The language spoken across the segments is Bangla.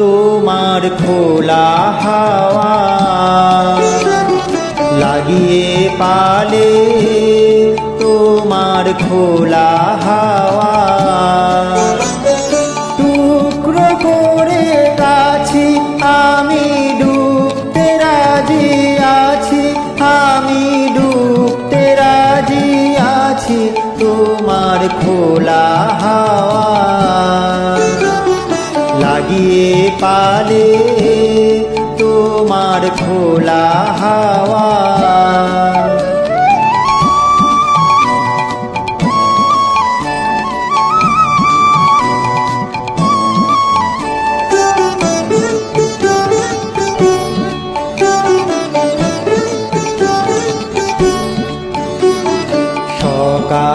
তোমার খোলা হাওয়া লাগিয়ে পালে তোমার খোলা হাওয়া। টুকরো করে কাছি আমি ডুবতে রাজি আছি, আমি ডুবতে রাজি আছি, তোমার খোলা পালে তোমার খোলা হাওয়া।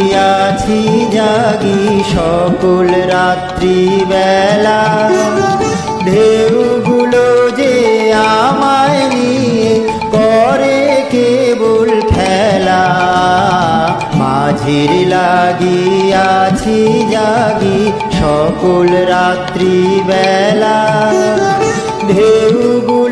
লাগিয়াছি জাগি সকল রাত্রি বেলা ঢেউগুলো যে আমায় নিয়ে করে কেবল খেলা। মাঝির লাগিয়াছি জাগি সকল রাত্রি বেলা ঢেউগুলো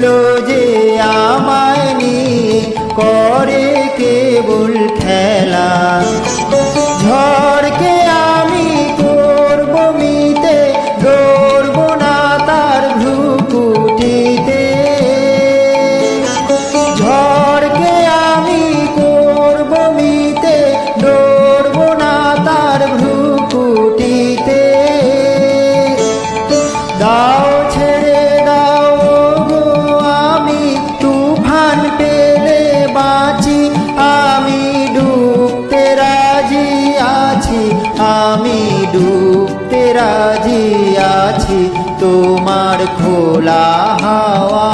আমি ডুবতে রাজি আছি তোমার খোলা হাওয়া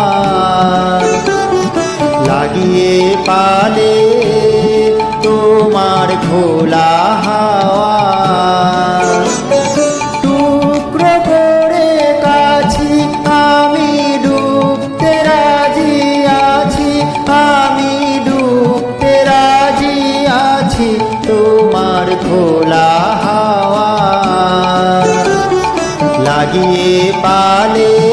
লাগিয়ে পালে